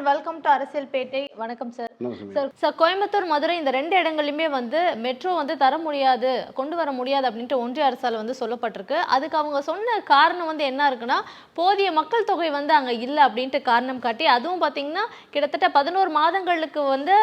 And welcome to அரசியல் பேட்டை வணக்கம் sir sir sir Coimbatore Madurai இந்த ரெண்டு இடங்களையுமே வந்து மெட்ரோ வந்து தர முடியாது கொண்டு வர முடியாது அப்படின்ட்டு ஒன்றிய அரசால் வந்து சொல்லப்பட்டிருக்கு. அதுக்கு அவங்க சொன்ன காரணம் வந்து என்ன இருக்குன்னா போதிய மக்கள் தொகை வந்து அங்கே இல்லை அப்படின்ட்டு காரணம் காட்டி அதுவும் பார்த்தீங்கன்னா கிட்டத்தட்ட பதினோரு மாதங்களுக்கு வந்து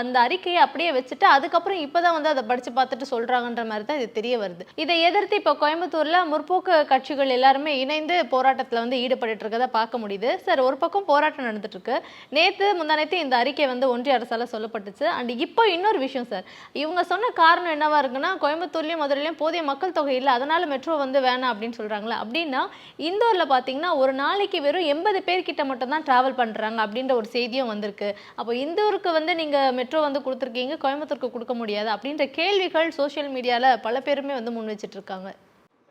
அந்த அறிக்கையை அப்படியே வச்சுட்டு அதுக்கப்புறம் இப்போதான் வந்து அதை படித்து பார்த்துட்டு சொல்கிறாங்கன்ற மாதிரி தான் இது தெரிய வருது. இதை எதிர்த்து இப்போ கோயம்புத்தூரில் முற்போக்கு கட்சிகள் எல்லாருமே இணைந்து போராட்டத்தில் வந்து ஈடுபட்டு இருக்கதை பார்க்க முடியுது. சார் ஒரு பக்கம் போராட்டம் நடந்துட்டு இருக்கு நேற்று முந்தானத்து இந்த அறிக்கை வந்து ஒன்றிய அரசால் சொல்லப்பட்டுச்சு. அண்ட் இப்போ இன்னொரு விஷயம் சார் இவங்க சொன்ன காரணம் என்னவா இருக்குன்னா கோயம்புத்தூர்லேயும் மதுரையிலையும் போதிய மக்கள் தொகை இல்லை அதனால மெட்ரோ வந்து வேணாம் அப்படின்னு சொல்றாங்களா? அப்படின்னா இந்தூரில் பார்த்தீங்கன்னா ஒரு நாளைக்கு வெறும் எண்பது பேர்கிட்ட மட்டும் தான் ட்ராவல் பண்றாங்க அப்படின்ற ஒரு செய்தியும் வந்திருக்கு. அப்போ இந்தூருக்கு வந்து நீங்கள் மெட்ரோ வந்து கொடுத்துருக்கீங்க கோயம்புத்தூருக்கு கொடுக்க முடியாது அப்படின்ற கேள்விகள் சோஷியல் மீடியாவில் பல பேருமே வந்து முன் வச்சுட்டு இருக்காங்க.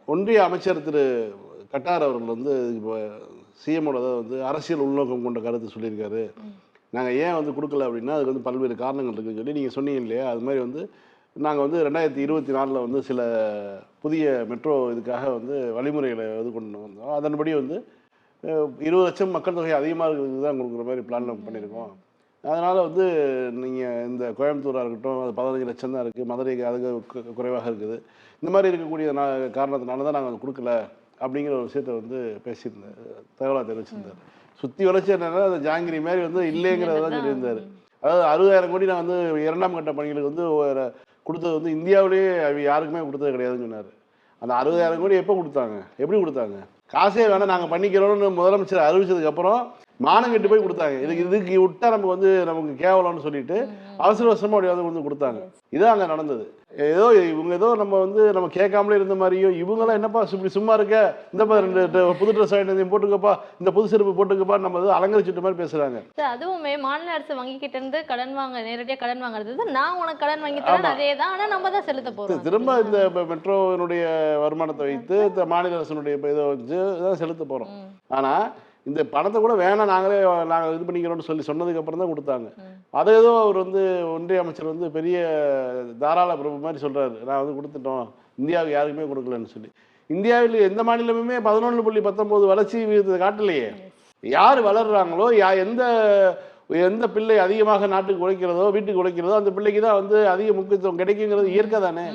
ஒன்றிய அமைச்சர் திரு கட்டார் அவர்கள் வந்து இப்போ சிஎம்மோட வந்து அரசியல் உள்நோக்கம் கொண்ட கருத்து சொல்லியிருக்காரு. நாங்கள் ஏன் வந்து கொடுக்கல அப்படின்னா அதுக்கு வந்து பல்வேறு காரணங்கள் இருக்குன்னு சொல்லி நீங்கள் சொன்னீங்க இல்லையா? அது மாதிரி வந்து நாங்கள் வந்து ரெண்டாயிரத்தி இருபத்தி நாலில் வந்து சில புதிய மெட்ரோ இதுக்காக வந்து வழிமுறைகளை இது கொண்டு வந்தோம். அதன்படி வந்து இருபது லட்சம் மக்கள் தொகை அதிகமாக இருக்கிறதுக்கு தான் கொடுக்குற மாதிரி பிளான் பண்ணியிருக்கோம். அதனால் வந்து நீங்கள் இந்த கோயம்புத்தூராக இருக்கட்டும் அது பதினஞ்சு லட்சம் தான் இருக்குது மதுரைக்கு அதுக்கு குறைவாக இருக்குது. இந்த மாதிரி இருக்கக்கூடிய நா காரணத்தினால தான் நாங்கள் கொடுக்கல. அப்படிங்கிற ஒரு விஷயத்த வந்து பேசியிருந்தேன். தகவலாக தெரிவிச்சிருந்தார். சுற்றி வளர்ச்சி என்னன்னா அந்த ஜாங்கிரி மாதிரி வந்து இல்லைங்கிறத தான் சொல்லியிருந்தார். அதாவது அறுபதாயிரம் கோடி நான் வந்து இரண்டாம் கட்ட பணிகளுக்கு வந்து கொடுத்தது வந்து இந்தியாவிலேயே அவ யாருக்குமே கொடுத்தது கிடையாதுன்னு சொன்னார். அந்த அறுபதாயிரம் கோடி எப்போ கொடுத்தாங்க? எப்படி கொடுத்தாங்க? காசே வேணால் நாங்கள் பண்ணிக்கிறோம்னு முதலமைச்சர் அறிவிச்சதுக்கப்புறம் மானம் கெட்டு போய் கொடுத்தாங்க. இதுக்கு இதுக்கு விட்டா நமக்கு வந்து நமக்கு கேவலம்னு சொல்லிட்டு அவசர அவசரமா அப்படி வந்து கொடுத்தாங்க. இதான் அங்கே நடந்தது. ஏதோ இவங்க ஏதோ நம்ம வந்து நம்ம கேட்காமலே இருந்த மாதிரியும் இவங்கெல்லாம் என்னப்பா இப்படி சும்மா இருக்க? இந்தப்பா ரெண்டு ட- புது ட்ரெஸ் வாங்கிட்டு போட்டுக்கப்பா இந்த புது செருப்பு போட்டுக்கப்பா நம்ம வந்து அலங்கரிச்சுட்டு மாதிரி பேசுறாங்க. அதுவுமே மாநில அரசு வங்கி கிட்ட இருந்து கடன் வாங்க நேரடியா கடன் வாங்குறது. நான் உனக்கு கடன் வாங்கி தரேன். அதே தான் ஆனா நம்ம தான் செலுத்த போறோம். திரும்ப இந்த இப்ப மெட்ரோவினுடைய வருமானத்தை வைத்து இந்த மாநில அரசினுடைய இதை வச்சு தான் செலுத்த போறோம். ம். இந்த பணத்தை கூட வேணாம் நாங்களே நாங்கள் இது பண்ணிக்கிறோம்னு சொல்லி சொன்னதுக்கு அப்புறம் தான் கொடுத்தாங்க. அதை ஏதோ அவர் வந்து ஒன்றிய அமைச்சர் வந்து பெரிய தாராள பிரபு மாதிரி சொல்றாரு. நான் வந்து கொடுத்துட்டோம் இந்தியாவுக்கு யாருக்குமே கொடுக்கலன்னு சொல்லி. இந்தியாவில் எந்த மாநிலமுமே பதினொன்று புள்ளி பத்தொம்போது வளர்ச்சி விகிதத்தை காட்டலையே. யார் வளர்றாங்களோ யா எந்த எந்த பிள்ளை அதிகமாக நாட்டுக்கு உழைக்கிறதோ வீட்டுக்கு உழைக்கிறதோ அந்த பிள்ளைக்கு தான் வந்து அதிக முக்கியத்துவம் கிடைக்குங்கிறது இயற்கை தானே.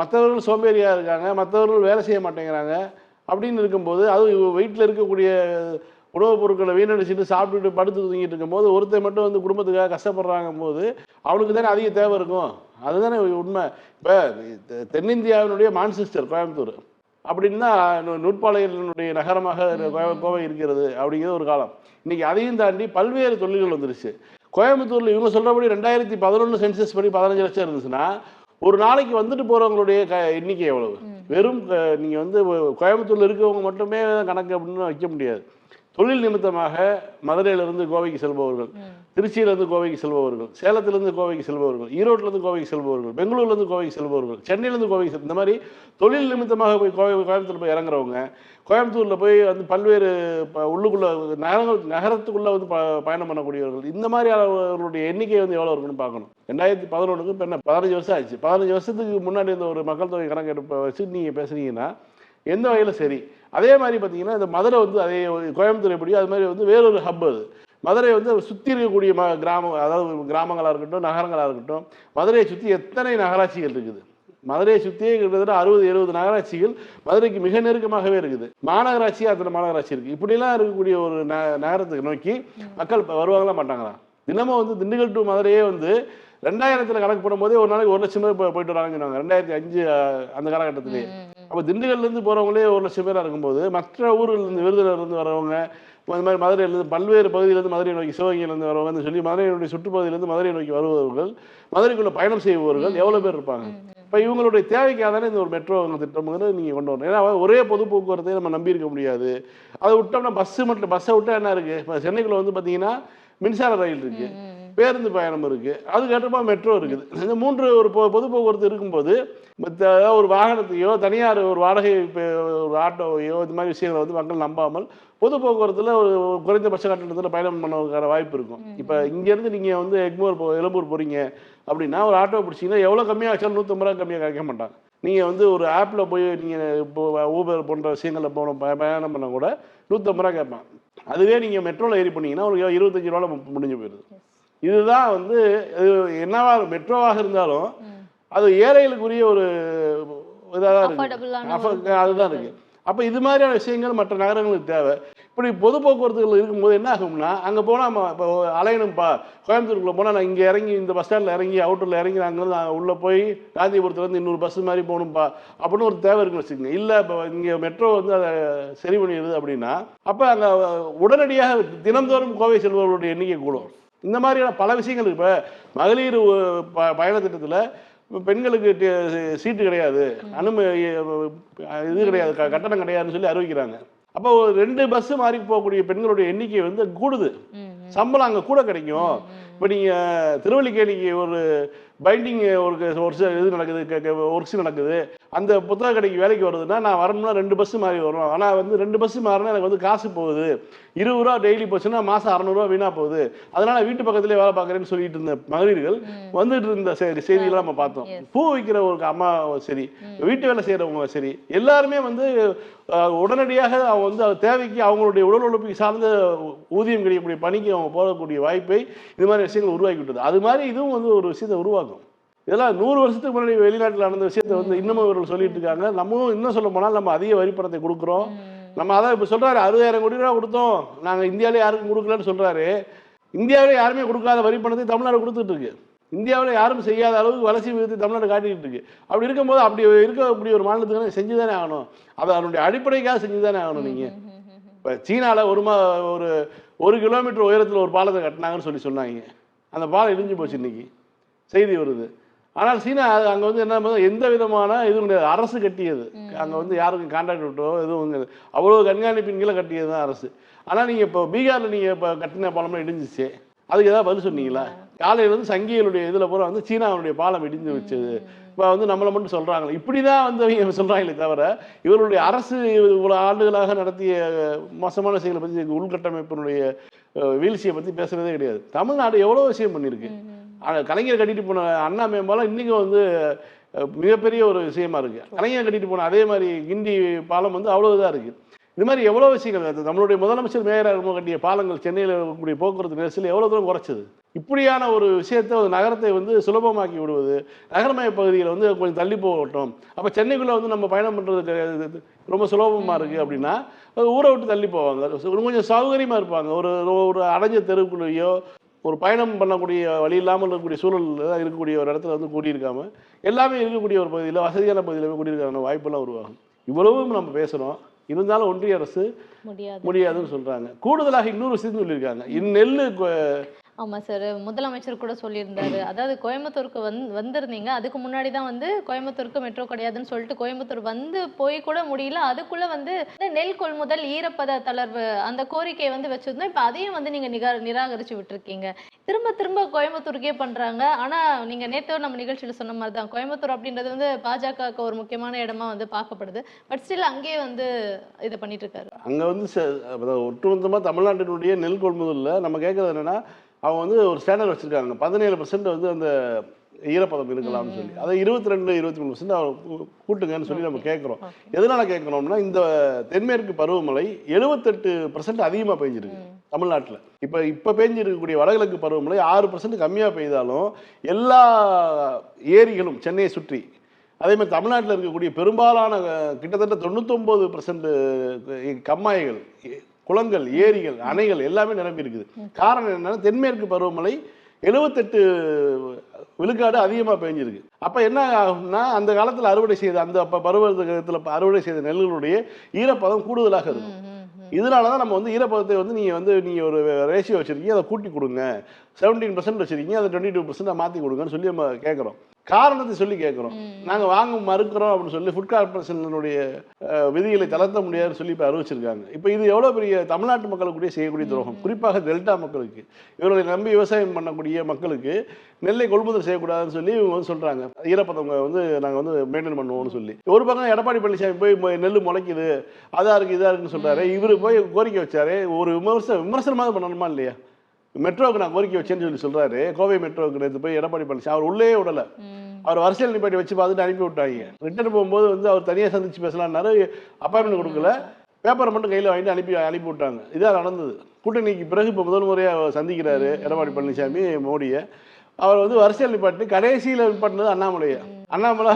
மற்றவர்கள் சோம்பேறியா இருக்காங்க மற்றவர்கள் வேலை செய்ய மாட்டேங்கிறாங்க. அப்படின்னு இருக்கும்போது அது வீட்டில் இருக்கக்கூடிய உணவுப் பொருட்களை வீணடிச்சிட்டு சாப்பிட்டுட்டு படுத்து தூங்கிட்டு இருக்கும்போது ஒருத்தன் மட்டும் வந்து குடும்பத்துக்காக கஷ்டப்படுறாங்க போது அவனுக்கு தானே அதிக தேவை இருக்கும். அதுதானே உண்மை. இப்போ தென்னிந்தியாவினுடைய மான்செஸ்டர் கோயம்புத்தூர். அப்படின்னா நு- நூற்பாலைகளினுடைய நகரமாக கோவை- இருக்கிறது அப்படிங்கிறது ஒரு காலம். இன்னைக்கு அதையும் தாண்டி பல்வேறு தொழில்கள் வந்துருச்சு. கோயம்புத்தூர்ல இவங்க சொல்றபடி ரெண்டாயிரத்தி பதினொன்று சென்சஸ் படி பதினஞ்சு லட்சம் இருந்துச்சுன்னா ஒரு நாளைக்கு வந்துட்டு போறவங்களுடைய க எண்ணிக்கை எவ்வளவு? வெறும் க- வந்து கோயம்புத்தூரில் இருக்கவங்க மட்டுமே கணக்கு அப்படின்னு வைக்க முடியாது. தொழில் நிமித்தமாக மதுரையிலிருந்து கோவைக்கு செல்பவர்கள் திருச்சியிலிருந்து கோவைக்கு செல்பவர்கள் சேலத்திலிருந்து கோவைக்கு செல்பவர்கள் ஈரோட்டிலிருந்து கோவைக்கு செல்பவர்கள் பெங்களூர்லேருந்து கோவைக்கு செல்பவர்கள் சென்னையிலேருந்து கோவைக்கு செல் இந்த மாதிரி தொழில் நிமித்தமாக போய் கோவை கோயம்புத்தூர் போய் இறங்குறவங்க கோயம்புத்தூரில் போய் வந்து பல்வேறு ப- உள்ளுக்குள்ள நகரங்கள் நகரத்துக்குள்ளே வந்து ப பயணம் பண்ணக்கூடியவர்கள் இந்த மாதிரி அவர்களுடைய எண்ணிக்கை வந்து எவ்வளோ இருக்குன்னு பார்க்கணும். ரெண்டாயிரத்தி பதினொன்றுக்கு இப்போ என்ன பதினஞ்சு வருஷம் ஆச்சு. பதினஞ்சு வருஷத்துக்கு முன்னாடி இந்த ஒரு மக்கள் தொகை கணக்கெடுப்பை வச்சு நீங்கள் பேசுனீங்கன்னா எந்த வகையில் சரி? அதே மாதிரி பார்த்தீங்கன்னா இந்த மதுரை வந்து அதே கோயம்புத்தூர் எப்படியோ அது மாதிரி வந்து வேறொரு ஹப் அது. மதுரை வந்து சுற்றி இருக்கக்கூடிய ம கிராமம் அதாவது கிராமங்களாக இருக்கட்டும் நகரங்களாக இருக்கட்டும் மதுரையை சுற்றி எத்தனை நகராட்சிகள் இருக்குது? மதுரையை சுற்றியே கிட்டத்தட்ட அறுபது எழுபது நகராட்சிகள் மதுரைக்கு மிக நெருக்கமாகவே இருக்குது. மாநகராட்சி அத்தனை மாநகராட்சி இருக்குது இப்படிலாம் இருக்கக்கூடிய ஒரு ந நகரத்துக்கு நோக்கி மக்கள் வருவாங்களா மாட்டாங்களா? தினமும் வந்து திண்டுக்கல் டு மதுரையே வந்து ரெண்டாயிரத்தில் கணக்கு போடும்போதே ஒரு நாளைக்கு ஒரு லட்சம் பேர் போயிட்டு வராங்கன்னு சொன்னாங்க. ரெண்டாயிரத்தி அஞ்சு அந்த காலகட்டத்திலேயே. அப்போ திண்டுக்கல்லேருந்து போகிறவங்களே ஒரு லட்சம் பேராக இருக்கும்போது மற்ற ஊர்லேருந்து விருதுநகர்லேருந்து வரவங்க இந்த மாதிரி மதுரையிலேருந்து பல்வேறு பகுதியிலேருந்து மதுரை நோக்கி சிவகங்கையிலேருந்து வரவங்கன்னு சொல்லி மதுரையினுடைய சுற்றுப்பகுதியிலேருந்து மதுரை நோக்கி வருபவர்கள் மதுரைக்குள்ளே பயணம் செய்பவர்கள் எவ்வளோ பேர் இருப்பாங்க? இப்போ இவங்களுடைய தேவைக்காக தானே இந்த ஒரு மெட்ரோ திட்டம்ங்கிறது நீங்கள் கொண்டு வரணும். ஏன்னா ஒரே பொது போக்குவரத்தை நம்ம நம்பி இருக்க முடியாது. அதை விட்டோம்னா பஸ்ஸு மட்டும் பஸ்ஸை விட்டா என்ன இருக்குது இப்போ சென்னைக்குள்ளே வந்து பார்த்தீங்கன்னா மின்சார ரயில் இருக்குது பேருந்து பயணம் இருக்கு. அதுக்கப்புறமா மெட்ரோ இருக்குது. இந்த மூன்று ஒரு பொ- பொது போக்குவரத்து இருக்கும்போது ஒரு வாகனத்தையோ தனியார் ஒரு வாடகை ஒரு ஆட்டோவையோ இந்த மாதிரி விஷயங்களை வந்து மக்கள் நம்பாமல் பொது போக்குவரத்துல ஒரு குறைந்தபட்ச கட்டணத்தில் பயணம் பண்ண வாய்ப்பு இருக்கும். இப்போ இங்கேருந்து நீங்கள் வந்து எக்மோர் போ எழும்பூர் போறீங்க அப்படின்னா ஒரு ஆட்டோ பிடிச்சிங்கன்னா எவ்வளோ கம்மியாக ஆச்சாலும் நூற்றம்பது ரூபா கம்மியாக கிடைக்க மாட்டாங்க. நீங்கள் வந்து ஒரு ஆப்பில் போய் நீங்கள் இப்போ ஊபர் போன்ற விஷயங்களில் போன பயணம் பண்ண கூட நூற்றம்பது ரூபா கேட்பான் அதுவே நீங்கள் மெட்ரோவில் ஏறி பண்ணீங்கன்னா ஒரு இருபத்தஞ்சி ரூபாவில் முடிஞ்சு போயிடுது. இதுதான் வந்து இது என்னவா மெட்ரோவாக இருந்தாலும் அது ஏழைகளுக்குரிய ஒரு இதாக அப்ப அதுதான் இருக்கு. அப்போ இது மாதிரியான விஷயங்கள் மற்ற நகரங்களுக்கு தேவை. இப்படி பொது போக்குவரத்துகள் இருக்கும்போது என்ன ஆகும்னா அங்கே போனால் இப்போ அலையணும்ப்பா கோயம்புத்தூருக்குள்ள போனால் நான் இங்கே இறங்கி இந்த பஸ் ஸ்டாண்டில் இறங்கி அவுட்டரில் இறங்கி அங்கேருந்து உள்ளே போய் காந்திபுரத்துலேருந்து இன்னொரு பஸ் மாதிரி போகணும்ப்பா அப்படின்னு ஒரு தேவை இருக்குன்னு வச்சுக்கோங்க. இல்லை இப்போ இங்கே மெட்ரோ வந்து அதை சரி பண்ணிடுது அப்படின்னா அப்போ அங்கே உடனடியாக தினந்தோறும் கோவை செல்பவர்களுடைய எண்ணிக்கை கூடும். இந்த மாதிரியான பல விஷயங்கள் இப்போ மகளிர் பயண திட்டத்தில் பெண்களுக்கு சீட்டு கிடையாது அனுமதி இது கிடையாது கட்டணம் கிடையாதுன்னு சொல்லி அறிவிக்கிறாங்க அப்போ ஒரு ரெண்டு பஸ் மாறி போகக்கூடிய பெண்களுடைய எண்ணிக்கை வந்து கூடுது சம்பளம் அங்கே கூட கிடைக்கும் இப்போ நீங்கள் திருவல்லிக்கேணிக்கு ஒரு பைண்டிங் ஒரு ஒரு இது நடக்குது ஒர்க்ஸ் நடக்குது அந்த புத்தக கடைக்கு வேலைக்கு வருதுன்னா நான் வரணும்னா ரெண்டு பஸ் மாறி வரும். ஆனால் வந்து ரெண்டு பஸ் மாறினா எனக்கு வந்து காசு போகுது. இருபது ரூபா டெய்லி போச்சுன்னா மாதம் அறநூறுவா வீணாக போகுது. அதனால வீட்டு பக்கத்துலேயே வேலை பார்க்குறேன்னு சொல்லிட்டு இருந்த மகளிர்கள் வந்துட்டு இருந்த செய்தி செய்திகளை நம்ம பார்த்தோம். பூ விற்கிற ஒரு அம்மா சரி வீட்டு வேலை செய்கிறவங்க சரி எல்லாருமே வந்து உடனடியாக அவங்க வந்து அது தேவைக்கு அவங்களுடைய உடல் உழைப்புக்கு சார்ந்த ஊதியம் கிடைக்கக்கூடிய பணிக்கு அவங்க போகக்கூடிய வாய்ப்பை இது மாதிரி விஷயங்கள் உருவாக்கி விட்டது. அது மாதிரி இதுவும் வந்து ஒரு விஷயத்தை உருவாக்கும். இதெல்லாம் நூறு வருஷத்துக்கு முன்னாடி வெளிநாட்டில் நடந்த விஷயத்தை வந்து இன்னமும் இவர்கள் சொல்லிட்டு இருக்காங்க நம்மளும் இன்னும் சொல்ல போனால் நம்ம அதிக வரிப்பணத்தை கொடுக்குறோம். நம்ம அதான் இப்போ சொல்றாரு அறுபதாயிரம் கோடி ரூபா கொடுத்தோம். நாங்கள் இந்தியாவிலே யாருக்கும் கொடுக்கலன்னு சொல்றாரு. இந்தியாவிலே யாருமே கொடுக்காத வரி பணத்தை தமிழ்நாடு கொடுத்துட்டு இருக்கு இந்தியாவில் யாரும் செய்யாத அளவுக்கு வளர்ச்சி விகிதத்தை தமிழ்நாடு காட்டிக்கிட்டு இருக்கு அப்படி இருக்கும்போது அப்படி இருக்கக்கூடிய ஒரு மாநிலத்துக்கு செஞ்சு தானே ஆகணும். அது அதனுடைய அடிப்படைக்காக செஞ்சு தானே ஆகணும் நீங்கள் இப்போ சீனாவில் ஒரு மா ஒரு ஒரு கிலோமீட்டர் உயரத்தில் ஒரு பாலத்தை கட்டினாங்கன்னு சொல்லி சொன்னாங்க. அந்த பாலம் இடிஞ்சு போச்சு இன்னைக்கு. செய்தி வருது. ஆனால் சீனா அங்கே வந்து என்ன எந்த விதமான இதுவும் கிடையாது. அரசு கட்டியது. அங்கே வந்து யாருக்கும் கான்ட்ராக்ட் விட்டோ எதுவும் அவ்வளோ கண்காணிப்பின் கீழே கட்டியது தான் அரசு. ஆனால் நீங்கள் இப்போ பீகாரில் நீங்கள் இப்போ கட்டின பாலமாக இடிஞ்சிச்சு அதுக்கு ஏதாவது பதில் சொன்னீங்களா? காலையில இருந்து சங்கிகளுடைய இதில் பூரா வந்து சீனாவுடைய பாலம் இடிஞ்சு வச்சது. இப்போ வந்து நம்மளை மட்டும் சொல்கிறாங்க இப்படி தான் வந்து அவங்க சொல்கிறாங்களே தவிர இவர்களுடைய அரசு இவ்வளோ ஆண்டுகளாக நடத்திய மோசமான விஷயங்களை பற்றி உள்கட்டமைப்பினுடைய வீழ்ச்சியை பற்றி பேசுகிறதே கிடையாது. தமிழ்நாடு எவ்வளோ விஷயம் பண்ணியிருக்கு. கலைஞர் கட்டிட்டு போன அண்ணா மேம்பாலம் இன்றைக்கும் வந்து மிகப்பெரிய ஒரு விஷயமா இருக்கு. கலைஞர் கட்டிட்டு போன அதே மாதிரி கிண்டி பாலம் வந்து அவ்வளோ இதாக இருக்குது இது மாதிரி எவ்வளோ விஷயங்கள் அது நம்மளுடைய முதலமைச்சர் மேயராக கட்டிய பாலங்கள் சென்னையில் இருக்கக்கூடிய போக்குவரத்து நெரிசல் எவ்வளோ தூரம் குறைச்சது? இப்படியான ஒரு விஷயத்தை ஒரு நகரத்தை வந்து சுலபமாக்கி விடுவது நகரமய பகுதியில் வந்து கொஞ்சம் தள்ளி போகட்டும். அப்போ சென்னைக்குள்ளே வந்து நம்ம பயணம் பண்ணுறதுக்கு ரொம்ப சுலபமாக இருக்குது அப்படின்னா அது ஊரை விட்டு தள்ளி போவாங்க. ஒரு கொஞ்சம் சௌகரியமாக இருப்பாங்க. ஒரு ஒரு அடைஞ்ச தெருவுக்குள்ளேயோ ஒரு பயணம் பண்ணக்கூடிய வழி இல்லாமல் இருக்கக்கூடிய சூழலில் இருக்கக்கூடிய ஒரு இடத்துல வந்து கூட்டியிருக்காம எல்லாமே இருக்கக்கூடிய ஒரு பகுதியில் வசதியான பகுதியில் போய் குடியிருக்கான வாய்ப்பெல்லாம் உருவாகும். இவ்வளவும் நம்ம பேசுகிறோம் இருந்தாலும் ஒன்றிய அரசு முடியாது. முடியாதுன்னு சொல்கிறாங்க கூடுதலாக இன்னொரு விஷயம் சொல்லியிருக்காங்க. இந்நெல் ஆமாம் சார் முதலமைச்சர் கூட சொல்லியிருந்தாரு. அதாவது கோயம்புத்தூருக்கு வந் வந்திருந்தீங்க. அதுக்கு முன்னாடி தான் வந்து கோயம்புத்தூருக்கு மெட்ரோ கிடையாதுன்னு சொல்லிட்டு கோயம்புத்தூர் வந்து போய் கூட முடியல. அதுக்குள்ள வந்து இந்த நெல் கொள்முதல் ஈரப்பத தளர்வு அந்த கோரிக்கையை வந்து வச்சுருந்தோம். இப்போ அதையும் வந்து நீங்கள் நிகா நிராகரித்து விட்டுருக்கீங்க. திரும்ப திரும்ப கோயம்புத்தூருக்கே பண்ணுறாங்க ஆனால் நீங்கள் நேற்று நம்ம நிகழ்ச்சியில் சொன்ன மாதிரி தான் கோயம்புத்தூர் அப்படின்றது வந்து பாஜகவுக்கு ஒரு முக்கியமான இடமா வந்து பார்க்கப்படுது. பட் ஸ்டில் அங்கேயே வந்து இதை பண்ணிட்டு இருக்காரு. அங்கே வந்து ஒட்டுமொத்தமாக தமிழ்நாட்டினுடைய நெல் கொள்முதலில் நம்ம கேட்குறது என்னென்னா அவங்க வந்து ஒரு ஸ்டாண்டர்ட் வச்சுருக்காங்க. பதினேழு பர்சன்ட் வந்து அந்த ஈரப்பதம் இருக்கலாம்னு சொல்லி. அதை இருபத்தி ரெண்டு இருபத்தி மூணு பர்சன்ட் அவர் கூட்டுங்கன்னு சொல்லி நம்ம கேட்குறோம். எதனால கேட்குறோம்னா இந்த தென்மேற்கு பருவமழை எழுபத்தெட்டு பர்சன்ட் அதிகமாக பெஞ்சிருக்கு தமிழ்நாட்டில். இப்போ இப்போ பெஞ்சிருக்கக்கூடிய வடகிழக்கு பருவமழை ஆறு பர்சன்ட் கம்மியாக பெய்தாலும் எல்லா ஏரிகளும் சென்னையை சுற்றி அதே மாதிரி தமிழ்நாட்டில் இருக்கக்கூடிய பெரும்பாலான கிட்டத்தட்ட தொண்ணூத்தொம்பது பர்சன்ட் கம்மாய்கள் குளங்கள் ஏரிகள் அணைகள் எல்லாமே நிரம்பி இருக்குது. காரணம் என்னன்னா தென்மேற்கு பருவமழை எழுபத்தெட்டு விழுக்காடு அதிகமாக பெஞ்சிருக்கு. அப்போ என்ன ஆகும்னா அந்த காலத்தில் அறுவடை செய்த அந்த அப்போ பருவத்தில் அறுவடை செய்த நெல்லுடைய ஈரப்பதம் கூடுதலாக இருக்கும். இதனால தான் நம்ம வந்து ஈரப்பதத்தை வந்து நீங்கள் வந்து நீங்கள் ஒரு ரேஷியோ வச்சுருக்கீங்க அதை கூட்டி கொடுங்க. செவன்டீன் பர்சன்ட் வச்சுருக்கீங்க அதை டுவெண்ட்டி டூ பர்சன்ட் மாற்றி கொடுங்கன்னு சொல்லி நம்ம கேட்குறோம் காரணத்தை சொல்லி கேட்குறோம் நாங்கள் வாங்க மறுக்கிறோம் அப்படின்னு சொல்லி ஃபுட் கார்பரேஷனுடைய விதிகளை தளர்த்த முடியாதுன்னு சொல்லி இப்போ அறிவிச்சிருக்காங்க. இப்போ இது எவ்வளோ பெரிய தமிழ்நாட்டு மக்களுக்குடைய செய்யக்கூடிய துரோகம்? குறிப்பாக டெல்டா மக்களுக்கு. இவர்களை நம்பி விவசாயம் பண்ணக்கூடிய மக்களுக்கு நெல்லை கொள்முதல் செய்யக்கூடாதுன்னு சொல்லி இவங்க வந்து சொல்கிறாங்க ஈரப்பதம் வந்து நாங்கள் வந்து மெயின்டைன் பண்ணுவோம்னு சொல்லி. ஒரு பக்கம் எடப்பாடி பழனிசாமி போய் நெல் முளைக்குது அதா இருக்கு இதா இருக்குன்னு சொல்றாரு. இவர் போய் கோரிக்கை வச்சாரு. ஒரு விமர்சனம் விமர்சனமாவது பண்ணணுமா இல்லையா? மெட்ரோவுக்கு நான் கோரிக்கை வச்சேன்னு சொல்லி சொல்றாரு. கோவை மெட்ரோவுக்கு எடுத்து போய் எடப்பாடி பழனிசாமி அவர் உள்ளே விடல. அவர் அரசியல் நிப்பாட்டி வச்சு பார்த்துட்டு அனுப்பி விட்டாங்க. ரிட்டர்ன் போகும்போது வந்து அவர் தனியாக சந்திச்சு பேசலாம்னாரு அப்பாயின்மெண்ட் கொடுக்கல. பேப்பரை மட்டும் கையில் வாங்கிட்டு அனுப்பி அனுப்பி விட்டாங்க. இதாக நடந்தது. கூட்டணிக்கு பிறகு இப்போ முதல் முறையாக சந்திக்கிறாரு எடப்பாடி பழனிசாமி மோடியை. அவர் வந்து வரிசையில் நிப்பாட்டு கடைசியில் நிப்பாட்டினது அண்ணாமலையை? அண்ணாமலை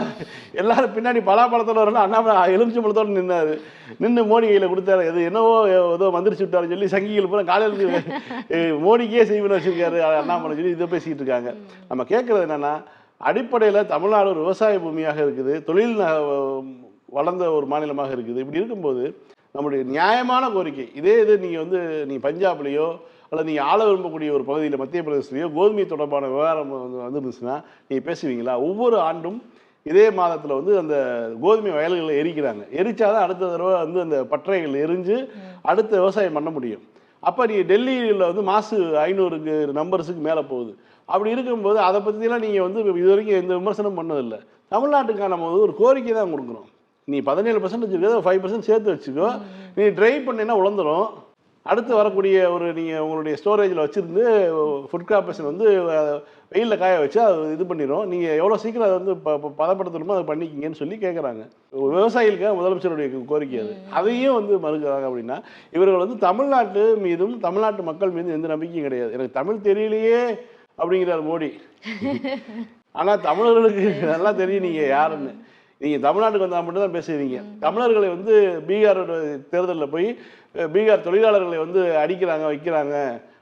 எல்லாரும் பின்னாடி பலாப்பழத்தோட வரல அண்ணாமலை எலுமிச்சம்பழத்தோடு நின்னாரு. நின்று மோடி கையில் கொடுத்தாரு. இது என்னவோ ஏதோ மந்திரிச்சு விட்டாருன்னு சொல்லி சங்கிகள் பூரா காலையில் மோடிக்கே செய்வன வச்சுருக்காரு அண்ணாமலை சொல்லி இதை பேசிக்கிட்டு இருக்காங்க. நம்ம கேட்குறது என்னென்னா அடிப்படையில் தமிழ்நாடு ஒரு விவசாய பூமியாக இருக்குது தொழில் வளர்ந்த ஒரு மாநிலமாக இருக்குது. இப்படி இருக்கும்போது நம்முடைய நியாயமான கோரிக்கை இதே இது நீங்கள் வந்து நீங்கள் பஞ்சாப்லேயோ அல்லது நீங்கள் ஆள விரும்பக்கூடிய ஒரு பகுதியில் மத்திய பிரதேசத்துலையோ கோதுமை தொடர்பான விவகாரம் வந்து வந்துருந்துச்சுன்னா நீங்கள் பேசுவீங்களா? ஒவ்வொரு ஆண்டும் இதே மாதத்தில் வந்து அந்த கோதுமை வயல்களை எரிக்கிறாங்க. எரிச்சாதான் அடுத்த தடவை வந்து அந்த பட்டறைகள் எரிஞ்சு அடுத்த விவசாயம் பண்ண முடியும். அப்போ நீ டெல்லியில் வந்து மாசு ஐநூறுக்கு நம்பர்ஸுக்கு மேலே போகுது. அப்படி இருக்கும்போது அதை பற்றிலாம் நீங்கள் வந்து இது வரைக்கும் எந்த விமர்சனம் பண்ணதில்லை. தமிழ்நாட்டுக்கான நம்ம வந்து ஒரு கோரிக்கை தான் கொடுக்குறோம். நீ பதினேழு பர்சன்ட் வச்சுருக்க ஃபைவ் பர்சன்ட் சேர்த்து வச்சுக்கோ. நீ ட்ரை பண்ணினா உழந்துரும் அடுத்து வரக்கூடிய ஒரு நீங்கள் உங்களுடைய ஸ்டோரேஜில் வச்சுருந்து ஃபுட் கார்பரேஷன் வந்து வெயிலில் காய வச்சு அது இது பண்ணிடும் நீங்கள் எவ்வளோ சீக்கிரம் அதை வந்து ப பதப்படுத்தணுமோ அதை பண்ணிக்கிங்கன்னு சொல்லி கேட்குறாங்க விவசாயிகளுக்காக முதலமைச்சருடைய கோரிக்கை அது. அதையும் வந்து மறுக்கிறாங்க அப்படின்னா இவர்கள் வந்து தமிழ்நாட்டு மீதும் தமிழ்நாட்டு மக்கள் மீதும் எந்த நம்பிக்கையும் கிடையாது. எனக்கு தமிழ் தெரியலையே அப்படிங்கிறார் மோடி. ஆனால் தமிழர்களுக்கு நல்லா தெரியும் நீங்கள் யாருன்னு. நீங்கள் தமிழ்நாட்டுக்கு வந்தால் மட்டும் தான் பேசுவீங்க தமிழர்களை வந்து பீகாரோட தேர்தலில் போய் பீகார் தொழிலாளர்களை வந்து அடிக்கிறாங்க வைக்கிறாங்க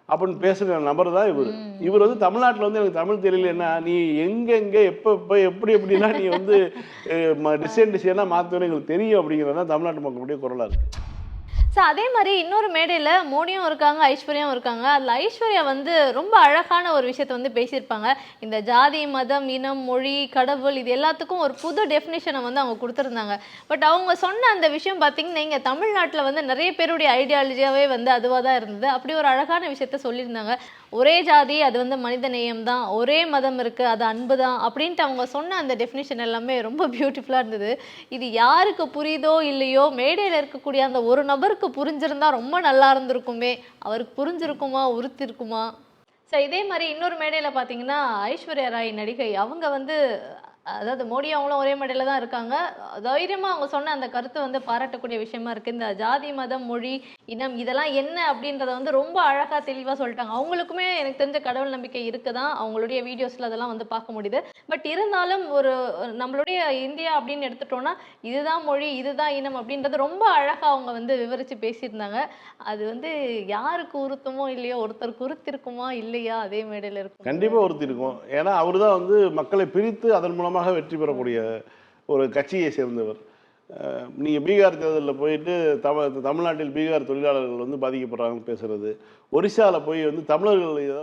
அப்படின்னு பேசுகிற நபர் தான் இவர். இவர் வந்து தமிழ்நாட்டில் வந்து எனக்கு தமிழ் தெரியலன்னா நீ எங்கெங்கே எப்போ எப்போ எப்படி எப்படிலாம் நீ வந்து டிசைன் டிசைனாக மாற்றுவேன்னு எங்களுக்கு தெரியும் அப்படிங்கிறது தான் தமிழ்நாட்டு மக்களுடைய குரலாக இருக்குது ஸோ அதே மாதிரி இன்னொரு மேடையில் மோடியும் இருக்காங்க ஐஸ்வர்யாவும் இருக்காங்க. அதில் ஐஸ்வர்யா வந்து ரொம்ப அழகான ஒரு விஷயத்தை வந்து பேசியிருப்பாங்க. இந்த ஜாதி மதம் இனம் மொழி கடவுள் இது எல்லாத்துக்கும் ஒரு புது டெஃபினேஷனை வந்து அவங்க கொடுத்துருந்தாங்க. பட் அவங்க சொன்ன அந்த விஷயம் பார்த்தீங்கன்னா இங்கே தமிழ்நாட்டில் வந்து நிறைய பேருடைய ஐடியாலஜியாகவே வந்து அதுவாக தான் இருந்தது. அப்படி ஒரு அழகான விஷயத்த சொல்லியிருந்தாங்க. ஒரே ஜாதி அது வந்து மனித நேயம் தான். ஒரே மதம் இருக்குது அது அன்பு தான் அப்படின்ட்டு அவங்க சொன்ன அந்த டெஃபினேஷன் எல்லாமே ரொம்ப பியூட்டிஃபுல்லாக இருந்தது. இது யாருக்கு புரியுதோ இல்லையோ மேடையில் இருக்கக்கூடிய அந்த ஒரு நபருக்கு புரிஞ்சிருந்தா ரொம்ப நல்லா இருந்திருக்குமே. அவருக்கு புரிஞ்சிருக்குமா உறுத்திருக்குமா? ஸோ இதே மாதிரி இன்னொரு மேடையில் பார்த்தீங்கன்னா ஐஸ்வர்யா ராய் நடிகை அவங்க வந்து அதாவது மோடி அவங்களும் ஒரே மேடையில் தான் இருக்காங்க. தைரியமாக அவங்க சொன்ன அந்த கருத்து வந்து பாராட்டக்கூடிய விஷயமா இருக்குது இந்த ஜாதி மதம் மொழி இனம் இதெல்லாம் என்ன அப்படின்றத வந்து ரொம்ப அழகாக தெளிவாக சொல்லிட்டாங்க. அவங்களுக்குமே எனக்கு தெரிஞ்ச கடவுள் நம்பிக்கை இருக்குது? தான் அவங்களுடைய வீடியோஸில் அதெல்லாம் வந்து பார்க்க முடியுது. பட் இருந்தாலும் ஒரு நம்மளுடைய இந்தியா அப்படின்னு எடுத்துட்டோம்னா இதுதான் மொழி இதுதான் இனம் அப்படின்றது ரொம்ப அழகாக அவங்க வந்து விவரித்து பேசியிருந்தாங்க. அது வந்து யாருக்கு உறுத்துமோ இல்லையோ ஒருத்தருக்கு உறுத்திருக்குமா இல்லையா? அதே மேடையில் இருக்கும். கண்டிப்பாக உறுத்திருக்கும். ஏன்னா அவர் தான் வந்து மக்களை பிரித்து அதன் மூலமாக வெற்றி பெறக்கூடிய ஒரு கட்சியை சேர்ந்தவர். நீங்கள் பீகார் தேர்தலில் போயிட்டு தமிழ் தமிழ்நாட்டில் பீகார் தொழிலாளர்கள் வந்து பாதிக்கப்படுறாங்கன்னு பேசுறது. ஒரிசாவில் போய் வந்து தமிழர்கள்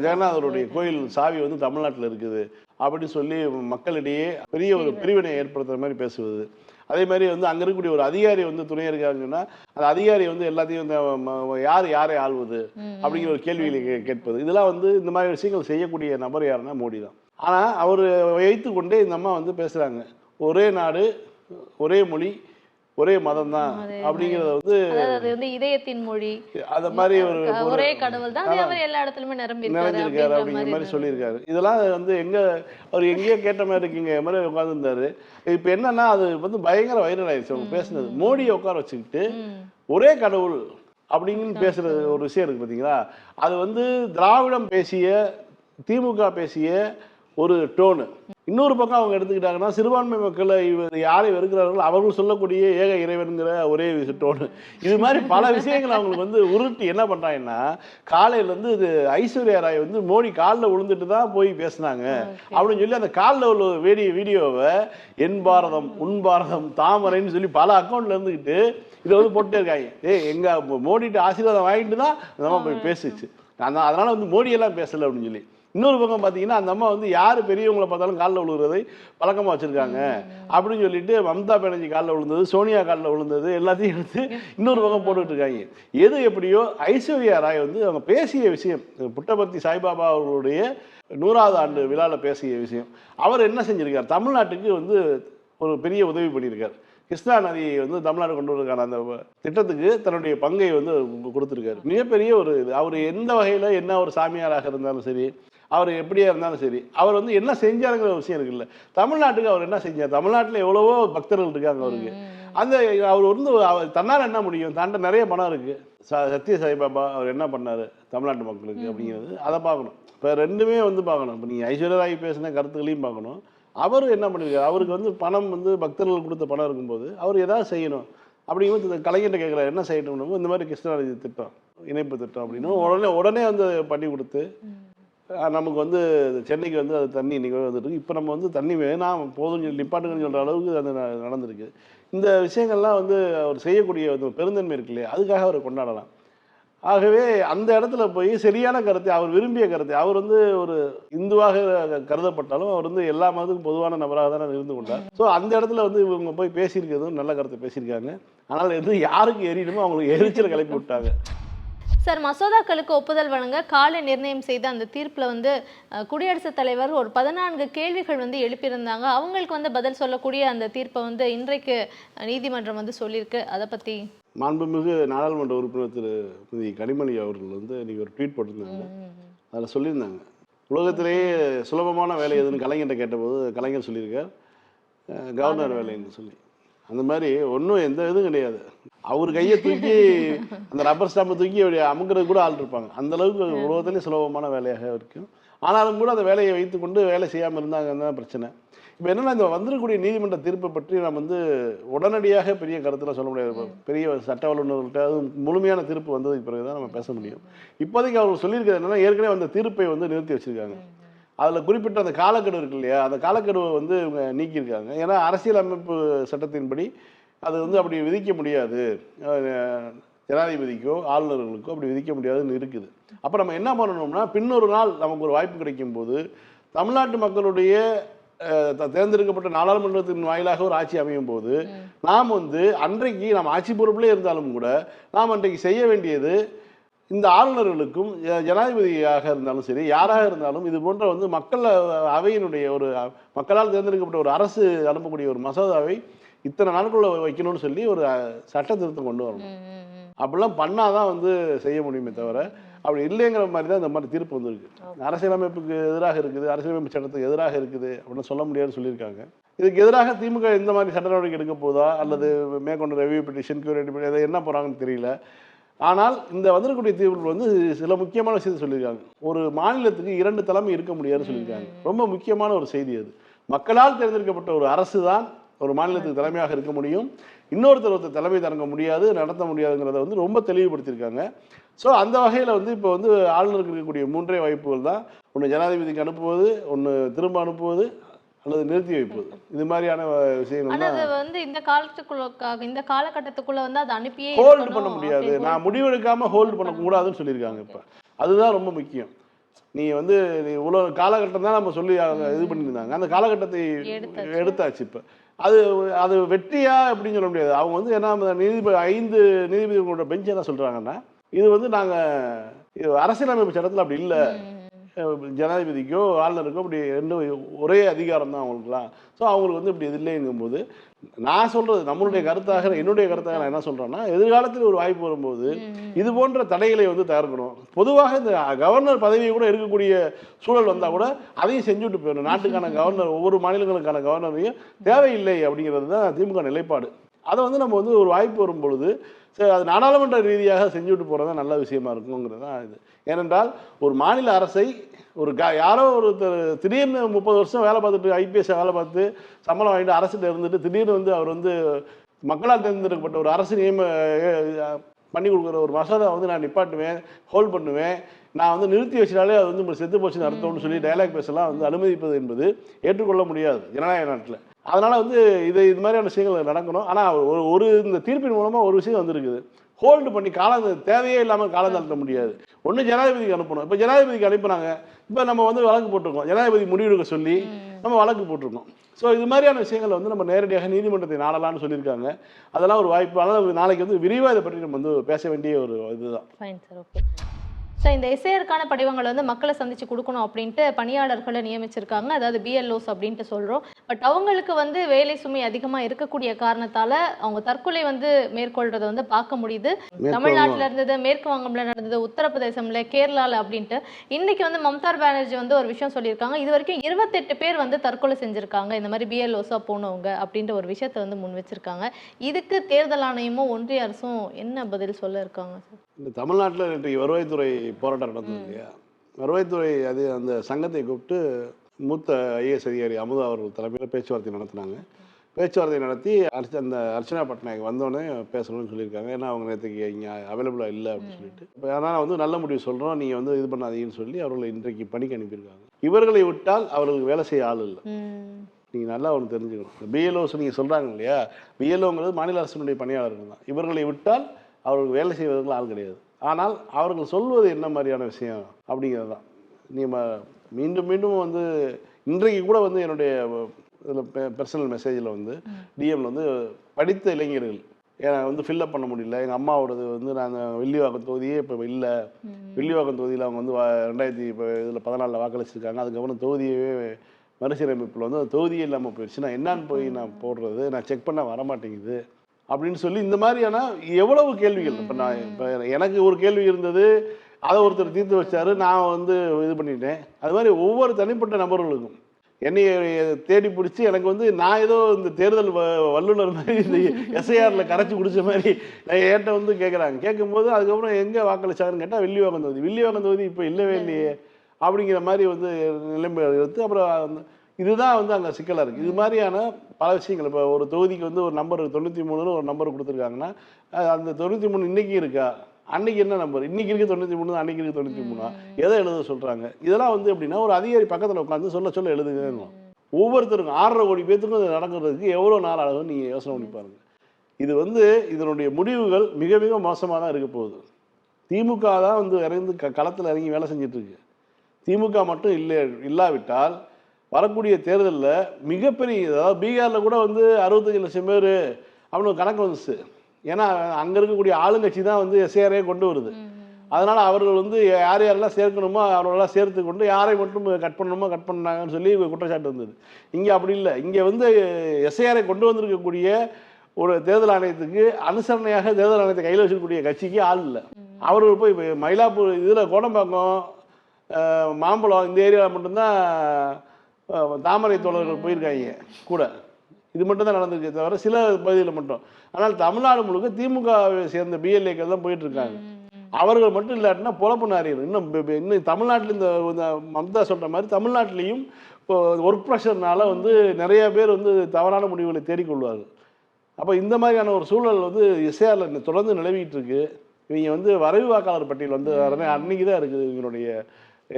ஜெகநாதருடைய கோயில் சாவி வந்து தமிழ்நாட்டில் இருக்குது. அப்படின்னு சொல்லி மக்களிடையே பெரிய ஒரு பிரிவினை ஏற்படுத்துற மாதிரி பேசுவது. அதே மாதிரி வந்து அங்கே இருக்கக்கூடிய ஒரு அதிகாரி வந்து துணை இருக்காங்கன்னா அந்த அதிகாரி வந்து எல்லாத்தையும் ம- யார் யாரை ஆள்வது? அப்படிங்கிற ஒரு கேள்விகளை கே- கேட்பது. இதெல்லாம் வந்து இந்த மாதிரி விஷயங்கள் செய்யக்கூடிய நபர் யாருன்னா மோடி தான் ஆனால் அவர் வைத்து கொண்டே இந்த அம்மா வந்து பேசுகிறாங்க ஒரே நாடு ஒரே மொழி ஒரே மதம் தான் அப்படிங்கிறத வந்து அது இதயத்தின் மொழி. அந்த மாதிரி ஒரு ஒரே கடவுள் தான். அதே மாதிரி எல்லா இடத்துலயுமே நிரம்பி நிறைஞ்சிருக்காரு அப்படிங்கிற மாதிரி சொல்லியிருக்காரு. இதெல்லாம் வந்து எங்க அவர் எங்கேயோ கேட்ட மாதிரி இருக்கீங்க மாதிரி உட்காந்துருந்தாரு இப்போ என்னன்னா அது வந்து பயங்கர வைரல் ஆயிடுச்சு அவங்க பேசுனது. மோடியை உட்கார வச்சுக்கிட்டு ஒரே கடவுள் அப்படின்னு பேசுற ஒரு விஷயம் இருக்கு பார்த்தீங்களா அது வந்து திராவிடம் பேசிய திமுக பேசிய ஒரு டோனு இன்னொரு பக்கம் அவங்க எடுத்துக்கிட்டாங்கன்னா சிறுபான்மை மக்களை இவர் யாரை வெறுக்கிறார்களோ அவர்கள் சொல்லக்கூடிய ஏக இறைவனுங்கிற ஒரே டோனு இது மாதிரி பல விஷயங்கள் அவங்களுக்கு வந்து உருட்டி என்ன பண்ணுறாங்கன்னா காலையில இருந்து இது ஐஸ்வர்யா ராய் வந்து மோடி காலில் விழுந்துட்டு தான் போய் பேசுனாங்க. அப்படின்னு சொல்லி அந்த காலில் உள்ள வீடியோ வீடியோவை என் பாரதம் உன் பாரதம் தாமரைன்னு சொல்லி பல அக்கௌண்ட்ல இருந்துக்கிட்டு இதை வந்து போட்டுட்டே இருக்காங்க. ஏய் எங்க மோடிட்டு ஆசீர்வாதம் வாங்கிட்டு தான் அந்த அம்மா போய் பேசுச்சு. அதனால வந்து மோடியெல்லாம் பேசல அப்படின்னு சொல்லி. இன்னொரு பக்கம் பார்த்தீங்கன்னா அந்த அம்மா வந்து யார் பெரியவங்களை பார்த்தாலும் காலில் விழுகிறதை பழக்கமாக வச்சுருக்காங்க. அப்படின்னு சொல்லிட்டு மம்தா பானர்ஜி காலில் விழுந்தது சோனியா காலில் விழுந்தது எல்லாத்தையும் எடுத்து இன்னொரு பக்கம் போட்டுக்கிட்டு இருக்காங்க. எது எப்படியோ ஐஸ்வர்யா ராய் வந்து அவங்க பேசிய விஷயம் புட்டபர்த்தி சாய்பாபா அவர்களுடைய நூறாவது ஆண்டு விழாவில் பேசிய விஷயம். அவர் என்ன செஞ்சிருக்கார்? தமிழ்நாட்டுக்கு வந்து ஒரு பெரிய உதவி பண்ணியிருக்கார். கிருஷ்ணா நதியை வந்து தமிழ்நாடு கொண்டு வரதுக்கான அந்த திட்டத்துக்கு தன்னுடைய பங்கை வந்து கொடுத்துருக்காரு. மிகப்பெரிய ஒரு இது. அவர் எந்த வகையில் என்ன ஒரு சாமியாராக இருந்தாலும் சரி அவர் எப்படியா இருந்தாலும் சரி அவர் வந்து என்ன செஞ்சாருங்கிற விஷயம் இருக்குல்ல. தமிழ்நாட்டுக்கு அவர் என்ன செஞ்சார்? தமிழ்நாட்டில் எவ்வளவோ பக்தர்கள் இருக்காங்க அவருக்கு. அந்த அவர் வந்து அவர் தன்னால் என்ன முடியும்? தன்ட்ட நிறைய பணம் இருக்கு. ச சத்ய சாய்பாபா அவர் என்ன பண்ணாரு? தமிழ்நாட்டு மக்களுக்கு அப்படிங்கிறது அதை பார்க்கணும். இப்போ ரெண்டுமே வந்து பார்க்கணும். இப்போ நீங்கள் ஐஸ்வர்யா ராய் பேசின கருத்துக்களையும் பார்க்கணும். அவர் என்ன பண்ணியிருக்காரு அவருக்கு வந்து பணம் வந்து பக்தர்கள் கொடுத்த பணம் இருக்கும்போது அவர் ஏதாவது செய்யணும். அப்படிங்கும்போது இந்த கலைஞர்கிட்ட கேட்குறாரு என்ன செய்யணும்னு? இந்த மாதிரி கிருஷ்ணராஜ் திட்டம் இணைப்பு திட்டம் அப்படின்னு. உடனே உடனே வந்து பண்ணி கொடுத்து நமக்கு வந்து சென்னைக்கு வந்து அது தண்ணி இன்னைக்கு வந்துருக்கு இப்போ நம்ம வந்து தண்ணி வேணாம் போதும்னு சொல்லி நிப்பாட்டுங்கன்னு சொல்கிற அளவுக்கு அது நடந்திருக்கு. இந்த விஷயங்கள்லாம் வந்து அவர் செய்யக்கூடிய பெருந்தன்மை இருக்கு இல்லையா? அதுக்காக அவரை கொண்டாடலாம். ஆகவே அந்த இடத்துல போய் சரியான கருத்தை அவர் விரும்பிய கருத்தை அவர் வந்து ஒரு இந்துவாக கருதப்பட்டாலும் அவர் வந்து எல்லா மதத்துக்கும் பொதுவான நபராக தானே இருந்து கொண்டார். ஸோ அந்த இடத்துல வந்து இவங்க போய் பேசியிருக்கிறதும் நல்ல கருத்தை பேசியிருக்காங்க. ஆனால் எது யாருக்கு எரியணுமோ அவங்களுக்கு எரிச்சலை கிளப்பி விட்டாங்க. சார் மசோதாக்களுக்கு ஒப்புதல் வழங்க கால நிர்ணயம் செய்த அந்த தீர்ப்புல வந்து குடியரசுத் தலைவர் ஒரு பதினான்கு கேள்விகள் வந்து எழுப்பியிருந்தாங்க. அவங்களுக்கு வந்து பதில் சொல்லக்கூடிய அந்த தீர்ப்பை வந்து இன்றைக்கு நீதிமன்றம் வந்து சொல்லியிருக்கு. அதை பத்தி மாண்புமிகு நாடாளுமன்ற உறுப்பினர் திரு. கனிமொழி அவர்கள் வந்து இன்னைக்கு ஒரு ட்வீட் போட்டிருந்தாங்க. அதில் சொல்லியிருந்தாங்க. உலகத்திலேயே சுலபமான வேலை எதுன்னு கலைஞர்கிட்ட கேட்டபோது கலைஞர் சொல்லியிருக்கார். கவர்னர் வேலைன்னு சொல்லி. அந்த மாதிரி ஒன்றும் எந்த இதுவும் கிடையாது. அவர் கையை தூக்கி அந்த ரப்பர் ஸ்டாம்பை தூக்கி அப்படி அமுக்கிறது கூட ஆள் இருப்பாங்க. அந்த அளவுக்கு உலகத்திலே சுலபமான வேலையாக இருக்கும். ஆனாலும் கூட அந்த வேலையை வைத்துக்கொண்டு வேலை செய்யாமல் இருந்தாங்கன்னு தான் பிரச்சனை. இப்போ என்னன்னா இந்த வந்திருக்கக்கூடிய நீதிமன்ற தீர்ப்பை பற்றி நம்ம வந்து உடனடியாக பெரிய கருத்தில் சொல்ல முடியாது. பெரிய சட்ட வல்லுநர்கள்ட்ட அது முழுமையான தீர்ப்பு வந்ததுக்கு பிறகு தான் நம்ம பேச முடியும். இப்போதைக்கு அவர் சொல்லியிருக்கிறது என்னன்னா ஏற்கனவே அந்த தீர்ப்பை வந்து நிறுத்தி வச்சிருக்காங்க. அதில் குறிப்பிட்ட அந்த காலக்கெடு இருக்கு இல்லையா? அந்த காலக்கெடுவை வந்து இவங்க நீக்கியிருக்காங்க. ஏன்னா அரசியலமைப்பு சட்டத்தின்படி அது வந்து அப்படி விதிக்க முடியாது. ஜனாதிபதிக்கோ ஆளுநர்களுக்கோ அப்படி விதிக்க முடியாதுன்னு இருக்குது. அப்போ நம்ம என்ன பண்ணணும்னா பின்னொரு நாள் நமக்கு ஒரு வாய்ப்பு கிடைக்கும் போது தமிழ்நாட்டு மக்களுடைய தேர்ந்தெடுக்கப்பட்ட நாடாளுமன்றத்தின் வாயிலாக ஒரு ஆட்சி அமையும் போது நாம் வந்து அன்றைக்கு நாம் ஆட்சி பொறுப்பிலே இருந்தாலும் கூட நாம் அன்றைக்கு செய்ய வேண்டியது இந்த ஆளுநர்களுக்கும் ஜனாதிபதியாக இருந்தாலும் சரி யாராக இருந்தாலும் இது போன்ற வந்து மக்கள் அவையினுடைய ஒரு மக்களால் தேர்ந்தெடுக்கப்பட்ட ஒரு அரசு அனுப்பக்கூடிய ஒரு மசோதாவை இத்தனை நாட்களுள்ள வைக்கணும்னு சொல்லி ஒரு சட்ட திருத்தம் கொண்டு வரணும். அப்படிலாம் பண்ணாதான் வந்து செய்ய முடியுமே தவிர அப்படி இல்லைங்கிற மாதிரி தான் இந்த மாதிரி தீர்ப்பு வந்திருக்கு. அரசியலமைப்புக்கு எதிராக இருக்குது அரசியலமைப்பு சட்டத்துக்கு எதிராக இருக்குது அப்படின்னு சொல்ல முடியாதுன்னு சொல்லியிருக்காங்க. இதுக்கு எதிராக திமுக இந்த மாதிரி சட்ட நடவடிக்கை எடுக்க போதா அல்லது மேற்கொண்டு ரெவியூ பெட்டிஷன் கியூரேட்டிவ் பெட்டிஷன் என்ன போகிறாங்கன்னு தெரியல. ஆனால் இந்த வந்திருக்கக்கூடிய தீர்ப்பு வந்து சில முக்கியமான விஷயத்தை சொல்லியிருக்காங்க. ஒரு மாநிலத்துக்கு இரண்டு தலைமை இருக்க முடியாதுன்னு சொல்லியிருக்காங்க. ரொம்ப முக்கியமான ஒரு செய்தி அது. மக்களால் தேர்ந்தெடுக்கப்பட்ட ஒரு அரசு தான் ஒரு மாநிலத்துக்கு தலைமையாக இருக்க முடியும். இன்னொருத்தர் ஒருத்தர் தலைமை தாங்க முடியாது நடத்த முடியாதுங்கிறத வந்து ரொம்ப தெளிவுபடுத்தியிருக்காங்க. ஸோ அந்த வகையில் வந்து இப்போ வந்து ஆளுநருக்கு இருக்கக்கூடிய மூன்றே வாய்ப்புகள் தான். ஒன்று ஜனாதிபதிக்கு அனுப்புவது ஒன்று திரும்ப அனுப்புவது அல்லது நிறுத்தி வைப்பது. இது மாதிரியான விஷயங்கள் வந்து இந்த காலத்துக்குள்ள இந்த காலகட்டத்துக்குள்ள வந்து அதை அனுப்பியே ஹோல்டு பண்ண முடியாது. நான் முடிவெடுக்காம ஹோல்டு பண்ணக்கூடாதுன்னு சொல்லியிருக்காங்க இப்போ. அதுதான் ரொம்ப முக்கியம். நீ வந்து நீ இவ்வளோ காலகட்டம் தான் நம்ம சொல்லி இது பண்ணியிருந்தாங்க. அந்த காலகட்டத்தை எடுத்தாச்சு. இப்போ. அது அது வெற்றியா அப்படின்னு சொல்ல முடியாது. அவங்க வந்து என்ன நீதிபதி ஐந்து நீதிபதிகளோட பெஞ்ச் என்ன சொல்றாங்கன்னா இது வந்து நாங்கள் அரசியலமைப்பு சட்டத்தில் அப்படி இல்லை. ஜனாதிபதிக்கோ ஆளுநருக்கோ அப்படி ரெண்டு ஒரே அதிகாரம் தான் அவங்களுக்குலாம் ஸோ அவங்களுக்கு வந்து இப்படி இது இல்லைங்கும்போது நான் சொல்றது நம்மளுடைய கருத்தாக என்னுடைய கருத்தாக நான் என்ன சொல்றேன்னா எதிர்காலத்தில் ஒரு வாய்ப்பு வரும்போது இது போன்ற தடைகளை வந்து தவிர்க்கணும் பொதுவாக இந்த கவர்னர் பதவியை கூட இருக்கக்கூடிய சூழல் வந்தால் கூட அதையும் செஞ்சுட்டு போயிடணும். நாட்டுக்கான கவர்னர் ஒவ்வொரு மாநிலங்களுக்கான கவர்னரையும் தேவையில்லை அப்படிங்கிறது தான் திமுக நிலைப்பாடு. அதை வந்து நம்ம வந்து ஒரு வாய்ப்பு வரும் பொழுது சரி அது நாடாளுமன்ற ரீதியாக செஞ்சுட்டு போகிறது தான் நல்ல விஷயமா இருக்குங்கிறது தான் இது. ஏனென்றால் ஒரு மாநில அரசை ஒரு க யாரோ ஒருத்தர் திடீர்னு முப்பது வருஷம் வேலை பார்த்துட்டு ஐபிஎஸ் வேலை பார்த்து சம்பளம் வாங்கிட்டு அரசில் இருந்துட்டு திடீர்னு வந்து அவர் வந்து மக்களால் தேர்ந்தெடுக்கப்பட்ட ஒரு அரசு நியம பண்ணி கொடுக்குற ஒரு மசோதா வந்து நான் நிப்பாட்டுவேன் ஹோல்ட் பண்ணுவேன். நான் வந்து நிறுத்தி வச்சினாலே அது வந்து செத்து போச்சுன்னு அர்த்தம்னு சொல்லி டயலாக் பேசலாம் வந்து அனுமதிப்பது என்பது ஏற்றுக்கொள்ள முடியாது ஜனநாயக நாட்டில். அதனால வந்து இது இது மாதிரியான விஷயங்கள் நடக்கணும். ஆனால் ஒரு ஒரு இந்த தீர்ப்பின் மூலமாக ஒரு விஷயம் வந்திருக்குது. ஹோல்டு பண்ணி காலம் தேவையே இல்லாமல் காலம் தாழ்த்த முடியாது. ஒன்று ஜனாதிபதிக்கு அனுப்பணும். இப்போ ஜனாதிபதிக்கு அனுப்புனாங்க. இப்போ நம்ம வந்து வழக்கு போட்டிருக்கோம். ஜனாதிபதி முடிவெடுக்க சொல்லி நம்ம வழக்கு போட்டிருக்கோம். ஸோ இது மாதிரியான விஷயங்களை வந்து நம்ம நேரடியாக நீதிமன்றத்தை நாடலாம்னு சொல்லியிருக்காங்க. அதெல்லாம் ஒரு வாய்ப்பு ஆனால் நாளைக்கு வந்து விரிவாக இதை பற்றி நம்ம வந்து பேச வேண்டிய ஒரு இதுதான். ஃபைன் சார் ஓகே ஸோ இந்த எஸ்ஏஆருக்கான படிவங்களை வந்து மக்களை சந்திச்சு கொடுக்கணும் அப்படின்ட்டு பணியாளர்களை நியமிச்சிருக்காங்க. அதாவது பிஎல்ஓஸ் அப்படின்ட்டு சொல்றோம். பட் அவங்களுக்கு வந்து வேலை சுமை அதிகமா இருக்கக்கூடிய காரணத்தால அவங்க தற்கொலை வந்து மேற்கொள்றதை வந்து பார்க்க முடியுது. தமிழ்நாட்டுல இருந்தது மேற்கு வங்கம்ல நடந்தது உத்தரப்பிரதேசம்ல கேரளால அப்படின்ட்டு இன்னைக்கு வந்து மம்தா பானர்ஜி வந்து ஒரு விஷயம் சொல்லியிருக்காங்க. இது வரைக்கும் இருபத்தெட்டு பேர் வந்து தற்கொலை செஞ்சிருக்காங்க. இந்த மாதிரி பிஎல்ஓஸா போனவங்க அப்படின்ற ஒரு விஷயத்தை வந்து முன் வச்சிருக்காங்க. இதுக்கு தேர்தல் ஆணையமும் ஒன்றிய அரசும் என்ன பதில் சொல்ல இருக்காங்க சார்? இந்த தமிழ்நாட்டில் இன்றைக்கு வருவாய்த்துறை போராட்டம் நடந்தது இல்லையா? வருவாய்த்துறை அது அந்த சங்கத்தை கூப்பிட்டு மூத்த ஐஏஎஸ் அதிகாரி அமுதா அவர்கள் தலைமையில் பேச்சுவார்த்தை நடத்தினாங்க. பேச்சுவார்த்தை நடத்தி அர்ச்ச அந்த அர்ச்சனா பட்நாயக் வந்தோடனே பேசணும்னு சொல்லியிருக்காங்க. ஏன்னா அவங்க நேற்றுக்கு இங்கே அவைலபிளாக இல்லை அப்படின்னு சொல்லிட்டு. இப்போ அதனால் வந்து நல்ல முடிவு சொல்கிறோம் நீங்கள் வந்து இது பண்ணாதீங்கன்னு சொல்லி அவர்களை இன்றைக்கு பணிக்கு அனுப்பியிருக்காங்க. இவர்களை விட்டால் அவர்களுக்கு வேலை செய்ய ஆள் இல்லை. நீங்கள் நல்லா ஒன்று தெரிஞ்சுக்கணும். பிஎல்ஓஸ் நீங்கள் சொல்கிறாங்க இல்லையா? பிஎல்ஓங்கிறது மாநில அரசினுடைய பணியாளர்கள் தான். இவர்களை விட்டால் அவர்களுக்கு வேலை செய்வதற்கு ஆள் கிடையாது. ஆனால் அவர்கள் சொல்வது என்ன மாதிரியான விஷயம் அப்படிங்கிறது தான். நீங்கள் மீண்டும் மீண்டும் வந்து இன்றைக்கு கூட வந்து என்னுடைய இதில் பர்சனல் மெசேஜில் வந்து டிஎம்ல வந்து படித்த இளைஞர்கள் ஏன்னா வந்து ஃபில்லப் பண்ண முடியல. எங்கள் அம்மாவோடது வந்து நாங்கள் வெள்ளிவாக்கம் தொகுதியே இப்போ இல்லை. வெள்ளிவாக்கம் தொகுதியில் அவங்க வந்து வா- ரெண்டாயிரத்தி இப்போ இதில் பதினாலில் வாக்களிச்சிருக்காங்க. அதுக்கப்புறம் தொகுதியவே மறுசீரமைப்பில் வந்து அந்த தொகுதியே இல்லாமல் போயிடுச்சு. நான் என்னன்னு போய் நான் போடுறது நான் செக் பண்ண வர மாட்டேங்குது அப்படின்னு சொல்லி இந்த மாதிரியான எவ்வளவு கேள்விகள் இப்போ நான் இப்போ எனக்கு ஒரு கேள்வி இருந்தது அதை ஒருத்தர் தீர்த்து வச்சாரு நான் வந்து இது பண்ணிட்டேன். அது மாதிரி ஒவ்வொரு தனிப்பட்ட நபர்களுக்கும் என்னை தேடி பிடிச்சி எனக்கு வந்து நான் ஏதோ இந்த தேர்தல் வ- வல்லுனர் மாதிரி இந்த எஸ்ஐஆரில் கரைச்சி குடிச்ச மாதிரி நான் என்கிட்ட வந்து கேட்குறாங்க கேட்கும்போது அதுக்கப்புறம் எங்கே வாக்களிச்சாருன்னு கேட்டால் வில்லிவாக்கம் தொகுதி. வில்லிவாக்கம் தொகுதி இப்போ இல்லவே இல்லையே. அப்படிங்கிற மாதிரி வந்து நிலைமை எடுத்து அப்புறம் அந்த- இதுதான் வந்து அங்கே சிக்கலாக இருக்குது இது மாதிரியான பல விஷயங்கள். இப்போ ஒரு தொகுதிக்கு வந்து ஒரு நம்பர் தொண்ணூற்றி மூணுன்னு ஒரு நம்பர் கொடுத்துருக்காங்கன்னா அந்த தொண்ணூற்றி மூணு இன்னைக்கு இருக்கா? அன்னைக்கு என்ன நம்பர் இன்னைக்கு இருக்கு தொண்ணூற்றி மூணு அன்னைக்கு இருக்கு தொண்ணூற்றி மூணா எதை எழுத சொல்கிறாங்க இதெல்லாம் வந்து எப்படின்னா ஒரு அதிகாரி பக்கத்தில் உட்காந்து சொல்ல சொல்ல எழுதுங்கன்னு ஒவ்வொருத்தருக்கும் ஆறரை கோடி பேத்துக்கும் இது நடக்கிறதுக்கு எவ்வளோ நாள் ஆகும் நீங்கள் யோசனை பண்ணி பாருங்க. இது வந்து இதனுடைய முடிவுகள் மிக மிக மோசமாக தான் இருக்க போகுது. திமுக தான் வந்து இறங்கி க களத்தில் இறங்கி வேலை செஞ்சுட்டு இருக்கு. திமுக மட்டும் இல்லை இல்லாவிட்டால் வரக்கூடிய தேர்தலில் மிகப்பெரிய அதாவது பீகாரில் கூட வந்து அறுபத்தஞ்சு லட்சம் பேர் அப்படின்னு ஒரு கணக்கு வந்துச்சு. ஏன்னா அங்கே இருக்கக்கூடிய ஆளுங்கட்சி தான் வந்து எஸ்ஏஆரே கொண்டு வருது. அதனால் அவர்கள் வந்து யார் யாரெல்லாம் சேர்க்கணுமோ அவர்களெல்லாம் சேர்த்து கொண்டு யாரை மட்டும் கட் பண்ணணுமோ கட் பண்ணாங்கன்னு சொல்லி குற்றச்சாட்டு இருந்தது. இங்கே அப்படி இல்லை. இங்கே வந்து எஸ்ஐஆரை கொண்டு வந்திருக்கக்கூடிய ஒரு தேர்தல் ஆணையத்துக்கு அனுசரணையாக தேர்தல் ஆணையத்தை கையில் வச்சிருக்கக்கூடிய கட்சிக்கு ஆள் இல்லை. அவர்கள் போய் மயிலாப்பூர் இதில் கோடம்பாக்கம் மாம்பழம் இந்த ஏரியாவில் மட்டும்தான் தாமரை தோழர்கள் போயிருக்காங்க கூட. இது மட்டும் தான் நடந்திருக்கே தவிர சில பகுதியில் மட்டும். ஆனால் தமிழ்நாடு முழுக்க திமுக வை சேர்ந்த பிஎல்ஏக்கள் தான் போயிட்டு இருக்காங்க அவர்கள் மட்டும் இல்லாட்டினா பொழப்பு நாரியர் இன்னும் இன்னும் தமிழ்நாட்டில் இந்த மம்தா சொல்ற மாதிரி தமிழ்நாட்டிலையும் இப்போ ஒர்க் ப்ரெஷர்னால வந்து நிறைய பேர் வந்து தவறான முடிவுகளை தேடிக்கொள்வார்கள். அப்போ இந்த மாதிரியான ஒரு சூழல் வந்து எஸ்ஏஆரில் தொடர்ந்து நிலவிட்டு இருக்கு இவங்க வந்து வரைவு வாக்காளர் பட்டியல் வந்து அன்னைக்கு தான் இருக்குது இவங்களுடைய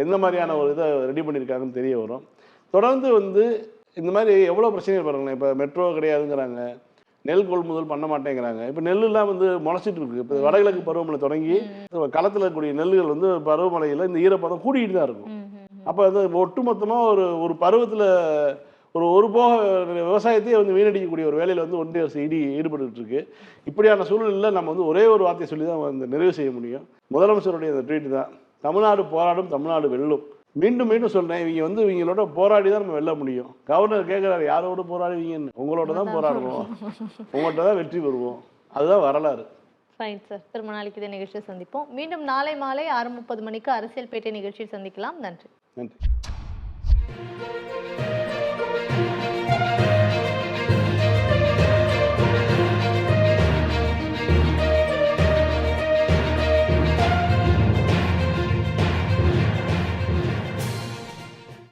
எந்த மாதிரியான ஒரு இதை ரெடி பண்ணியிருக்காங்கன்னு தெரிய வரும். தொடர்ந்து வந்து இந்த மாதிரி எவ்வளோ பிரச்சனைகள் பாருங்களேன். இப்போ மெட்ரோ கிடையாதுங்கிறாங்க. நெல் கொள்முதல் பண்ண மாட்டேங்கிறாங்க. இப்போ நெல்லுலாம் வந்து முளைச்சிட்டு இருக்கு. இப்போ வடகிழக்கு பருவமழை தொடங்கி களத்தில் இருக்கக்கூடிய நெல்லுகள் வந்து பருவமழையில் இந்த ஈரப்பதம் கூடிக்கிட்டு தான் இருக்கும். அப்போ வந்து ஒட்டுமொத்தமாக ஒரு ஒரு பருவத்தில் ஒரு ஒரு போக விவசாயத்தையே வந்து வீணடிக்கக்கூடிய ஒரு வேலையில் வந்து ஒன்றிய அரசு ஈடி ஈடுபட்டு இருக்கு. இப்படியான சூழலில் நம்ம வந்து ஒரே ஒரு வார்த்தையை சொல்லி தான் வந்து நிறைவு செய்ய முடியும். முதலமைச்சருடைய அந்த ட்வீட் தான். தமிழ்நாடு போராடும் தமிழ்நாடு வெல்லும். மீண்டும் மீண்டும் சொல்றேன் இவங்க வந்து இவங்களோட போராடி தான் நம்ம வெல்ல முடியும். கவர்னர் கேட்குறாரு யாரோட போராடுவீங்கன்னு? உங்களோட தான் போராடுவோம். உங்கள்கிட்ட தான் வெற்றி பெறுவோம். அதுதான் வரலாறு. ஃபைன் சார் திரும்ப நாளைக்கு இதே நிகழ்ச்சியை சந்திப்போம். மீண்டும் நாளை மாலை ஆறு முப்பது மணிக்கு அரசியல் பேட்டை நிகழ்ச்சியில் சந்திக்கலாம். நன்றி. நன்றி.